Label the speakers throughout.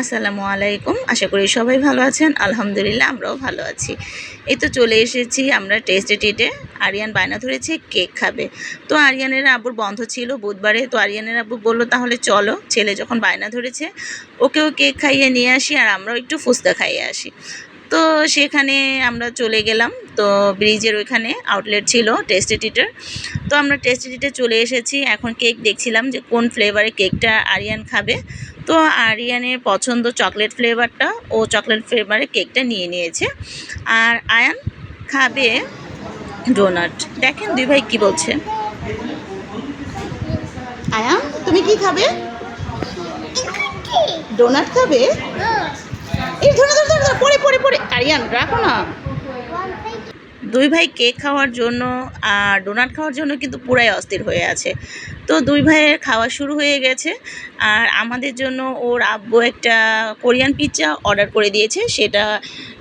Speaker 1: আসসালামু আলাইকুম। আশা করি সবাই ভালো আছেন। আলহামদুলিল্লাহ, আমরাও ভালো আছি। এই তো চলে এসেছি আমরা টেস্টে টিটে। আরিয়ান বায়না ধরেছে, কেক খাবে। তো আরিয়ানের আব্বুর বন্ধ ছিল বুধবারে। তো আরিয়ানের আব্বু বলল, তাহলে চলো। ছেলে যখন বায়না ধরেছে, ওকেও কেক খাইয়ে নিয়ে আসি আর আমরাও একটু ফুচকা খাইয়ে আসি। তো সেখানে আমরা চলে গেলাম। তো ব্রিজের ওইখানে আউটলেট ছিল টেস্টি টিটার। তো আমরা টেস্টি টিটে চলে এসেছি। এখন কেক দেখছিলাম যে কোন ফ্লেভারে কেকটা আরিয়ান খাবে। তো আরিয়ানের পছন্দ চকলেট ফ্লেভারটা, ও চকলেট ফ্লেভারের কেকটা নিয়ে নিয়েছে। আর আয়ান খাবে ডোনাট। দেখেন দুই ভাই কি বলছে। আয়ান, তুমি কি খাবে? ডোনাট খাবে? এই পড়ে পড়ে পড়ে আরিয়ান, রাখো না। দুই ভাই কেক খাওয়ার জন্য, আর ডোনাট খাওয়ার জন্য কিন্তু পুরাই অস্থির হয়ে আছে। তো দুই ভাইয়ের খাওয়া শুরু হয়ে গেছে। আর আমাদের জন্য ওর আব্বু একটা কোরিয়ান পিৎজা অর্ডার করে দিয়েছে সেটা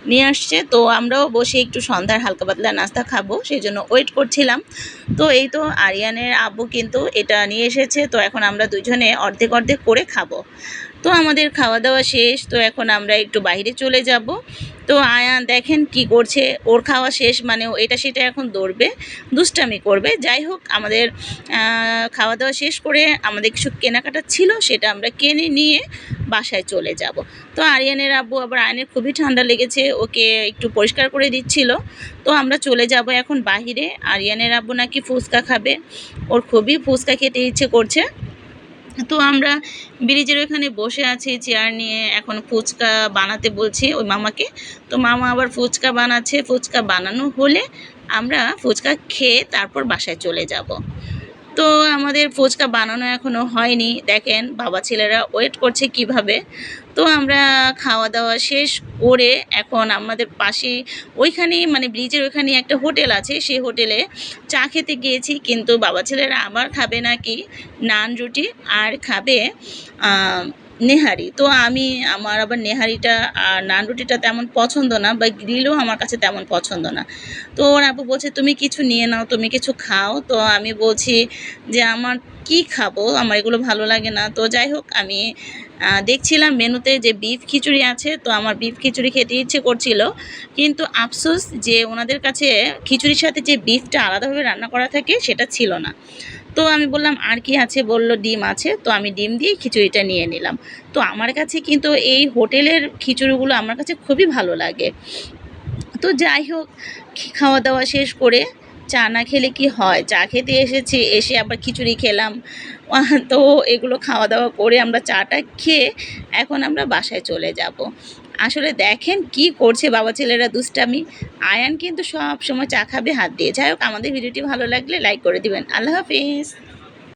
Speaker 1: নিয়ে আসছে। তো আমরাও বসে একটু সন্ধ্যার হালকা পাতলা নাস্তা খাব সেই জন্য ওয়েট করছিলাম। তো এই তো আরিয়ানের আব্বু কিন্তু এটা নিয়ে এসেছে তো এখন আমরা দুজনে অর্ধেক অর্ধেক করে খাব। তো আমাদের খাওয়া দাওয়া শেষ তো এখন আমরা একটু বাইরে চলে যাব। তো আয়ান দেখেন কি করছে ওর খাওয়া শেষ মানে এটা সেটা এখন দৌড়বে দুষ্টামি করবে। যাই হোক আমাদের আহ, খাওয়া দাওয়া শেষ করে আমাদের কিছু কেনাকাটা ছিল, সেটা আমরা কিনে নিয়ে বাসায় চলে যাব। তো আরিয়ানের আব্বু আবার আয়নের খুবই ঠান্ডা লেগেছে, ওকে একটু পরিষ্কার করে দিচ্ছিল। তো আমরা চলে যাব এখন বাহিরে। আরিয়ানের আব্বু নাকি ফুচকা খাবে, ওর খুবই ফুচকা খেতে ইচ্ছে করছে। তো আমরা ব্রিজের ওখানে বসে আছি, চেয়ার নিয়ে এখন ফুচকা বানাতে বলছি ওই মামাকে। তো মামা আবার ফুচকা বানাচ্ছে, ফুচকা বানানো হলে আমরা ফুচকা খেয়ে তারপর বাসায় চলে যাব। তো আমাদের ফুচকা বানানো এখনও হয়নি, দেখেন বাবা ছেলেরা ওয়েট করছে কীভাবে। তো আমরা খাওয়া দাওয়া শেষ করে এখন আমাদের পাশে ওইখানেই মানে ব্রিজের ওইখানে একটা হোটেল আছে, সেই হোটেলে চা খেতে গিয়েছি, কিন্তু বাবা ছেলেরা আবার খাবে নাকি নান রুটি, আর খাবে নেহারি। তো আমি আমার আবার নেহারিটা আর নান রুটিটা তেমন পছন্দ না, বা গ্রিলও আমার কাছে তেমন পছন্দ না। তো ওর আপু বলছে, তুমি কিছু নিয়ে নাও, তুমি কিছু খাও। তো আমি বলছি যে, আমার কি খাব? আমার এগুলো ভালো লাগে না। তো যাই হোক, আমি দেখছিলাম মেনুতে যে বিফ খিচুড়ি আছে, তো আমার বিফ খিচুড়ি খেতে ইচ্ছে করছিল। কিন্তু আফসোস যে, ওনাদের কাছে খিচুড়ির সাথে যে বিফটা আলাদাভাবে রান্না করা থাকে, সেটা ছিল না। তো আমি বললাম, আর কি আছে? বলল, ডিম আছে। তো আমি ডিম দিয়ে খিচুড়িটা নিয়ে নিলাম। তো আমার কাছে কিন্তু এই হোটেলের খিচুড়িগুলো আমার কাছে খুবই ভালো লাগে। তো যাই হোক খাওয়া দাওয়া শেষ করে চা না খেলে কি হয়? চা খেতে এসেছি, এসে আবার খিচুড়ি খেলাম। তো এগুলো খাওয়া দাওয়া করে আমরা চাটা খেয়ে এখন আমরা বাসায় চলে যাব। আসলে দেখেন কি করছে বাবা ছেলেরা দুষ্টামি। আয়ান কিন্তু সব সময় চা খাবে, হাত দিয়ে। যাই হোক, আমাদের ভিডিওটি ভালো লাগলে লাইক করে দিবেন। আল্লাহ হাফিজ।